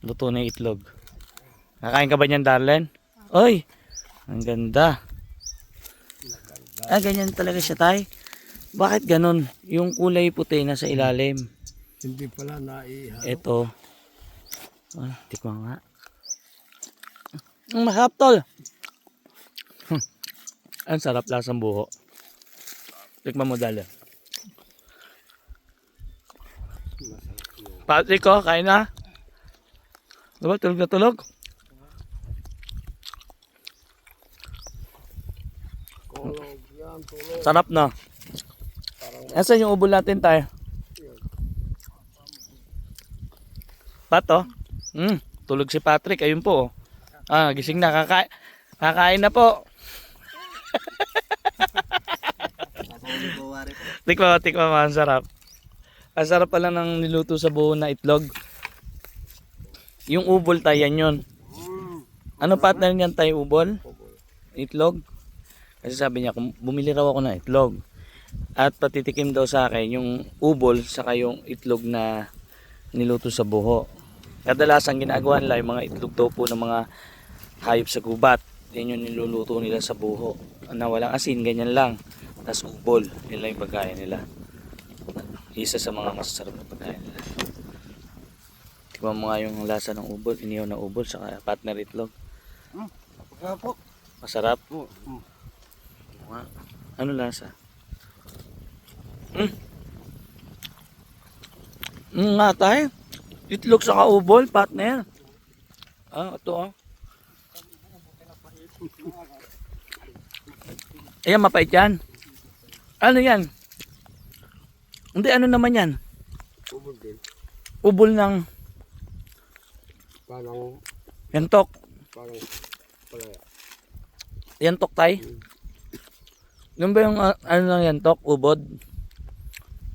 Luto na yung itlog. Kakain ka ba niyan, Darlen? Oy! Ang ganda. Ah, ganyan talaga siya, tay. Bakit ganun? Yung kulay puti na sa ilalim. Hindi pala naiha. Ito. Ah, tikman nga. Ang masarap, tol. Hmm. Ang sarap lasang buho. Tikman mo, Darlen. Patrick ko, kain na. Diba, tulog na tulog? Kolog yan, tulog. Sarap na. Nasaan yung ubol natin tayo? Pato? Hmm, tulog si Patrick. Ayun po. oh. Ah, gising na. Kaka kakain na po. Tikma tikma. Ang sarap. Ang sarap pala ng niluto sa buo na itlog. Yung ubol tayo, yan yun. Ano partner niyan tayo ubol? Itlog? Kasi sabi niya, bumili raw ako ng itlog. At patitikim daw sa akin yung ubol saka yung itlog na niluto sa buho. Kadalasan ginagawa nila yung mga itlog daw po ng mga hayop sa gubat. Yan yung niluluto nila sa buho. Na walang asin, ganyan lang. Tapos ubol. Yun lang yung pagkain nila. Isa sa mga masasarap na pagkain nila. Tikman mo nga yung lasa ng ubol, inihaw na ubol, saka partner itlog. Kaya po. Masarap. Oh, mm. Nga. Ano lasa? Mm. Mm, nga tayo. Itlog sa kaubol, partner. Ah, ito oh. Ayan, mapait yan. Ano yan? Hindi, ano naman yan? Ubod din. Ubol ng Parang, yantok. parang palaya. Yantok tay? Yung ba yung ah, ano ng yantok? Ubod?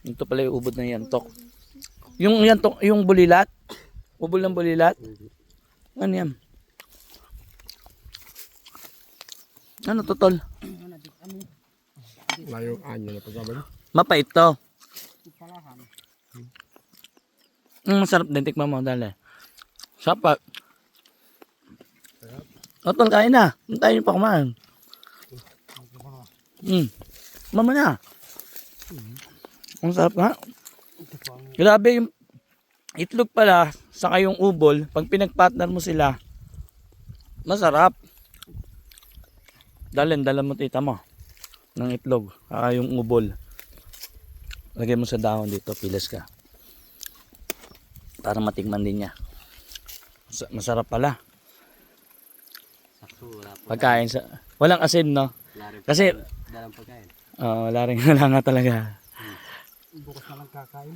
Ito pala yung ubod ng yantok. Yung yantok, yung bulilat? Ubol ng bulilat? Ano yan? Ano to tol? Layong anyo na pagkaban. Mapait to. Mm, masarap din. Tikman mo, dali. Sapa. O, tol, kain na. Hintayin pa kumain. Mm. Mama na. Ang sarap nga. Grabe yung itlog pala, saka yung ubol, pag pinagpartner mo sila, masarap. Dalhin, dala mo tita mo ng itlog, saka yung ubol. Lagay mo sa dahon dito, pilas ka. Para matikman din niya. Mas- Masarap pala. Wala. Pagkain sa... Walang asin, no? Wala. Kasi, Dalang pagkain. oo, wala rin wala nga talaga. Bukas na lang kakain.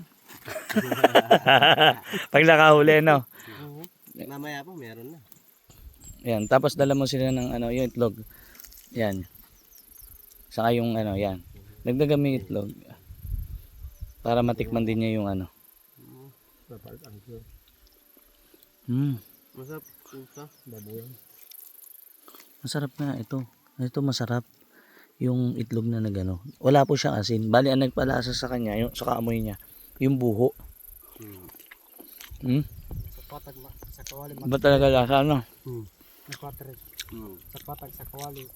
Pag nakahuli, no? Mamaya po, meron na. Yan, tapos dala mo sila ng ano, yung itlog. Yan. Saka yung ano, yan. Dagdagan mo yung itlog. Para matikman din niya yung ano. Hmm, Masarap. Pusa. Babuyan. masarap nga ito. Ito masarap. Yung itlog na nagano. Wala po siyang asin. Bali, ang nagpalasa sa kanya, yung, sa kaamoy niya, yung buho. Hmm. Hmm? Sa patag, ma- sa kawali, Ba talaga lasa, ano? Sa patag, Hmm. sa patag, sa kawali.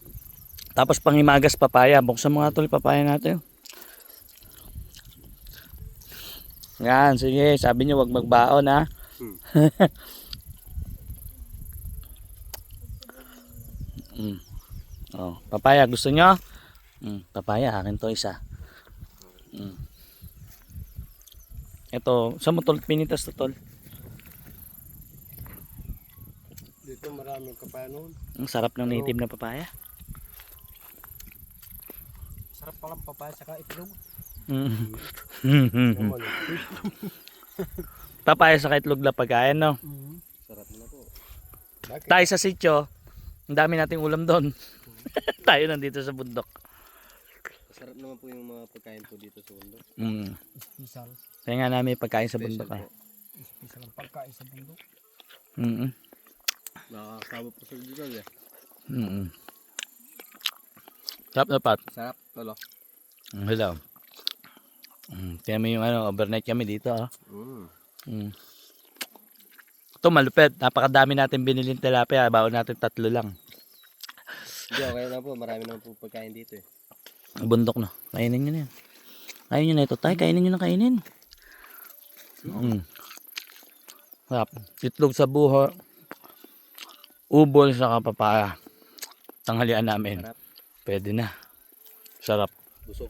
Tapos pangimagas papaya. Buksan mo nga tuloy papaya natin. Yan, sige. Sabi niyo wag magbaon ha. Hmm. mm. Oh, papaya gusto niyo? Mm, papaya akin to isa. Mm. Ito, sa mo tol pinitas to tol? Dito maraming kapanon. Ang sarap ng native na papaya. Sarap palang papaya sa itlog. Mm. Naman. papaya sa kaitlog na pagkain, no? Mm. Sarap na po. Bakit? Tayo sa sityo, ang dami nating ulam doon. Tayo nandito sa bundok. Masarap naman po yung mga pagkain po dito sa bundok. Mm. Special. Kaya nga namin pagkain sa bundok. Special Eh. po. Special ang pagkain sa bundok. Mm Nakakasama po sa dito eh. -mm. Sarap na pat. Sarap, lolo. Mm, Hello. Mm. Kaya may yung ano, overnight kami dito. ah. Mm. Mm. Ito malupit. Napakadami natin binilin tilapia. Baon natin tatlo lang. Hindi, okay na po. Marami naman po pagkain dito eh. Bundok no. Kainin nyo na yan. Kainin nyo na ito. Tay, kainin nyo na kainin. Mm. Sarap. Itlog sa buho. Ubol sa kapapaya. Tanghalian namin. Pwede na. Sarap. Busog.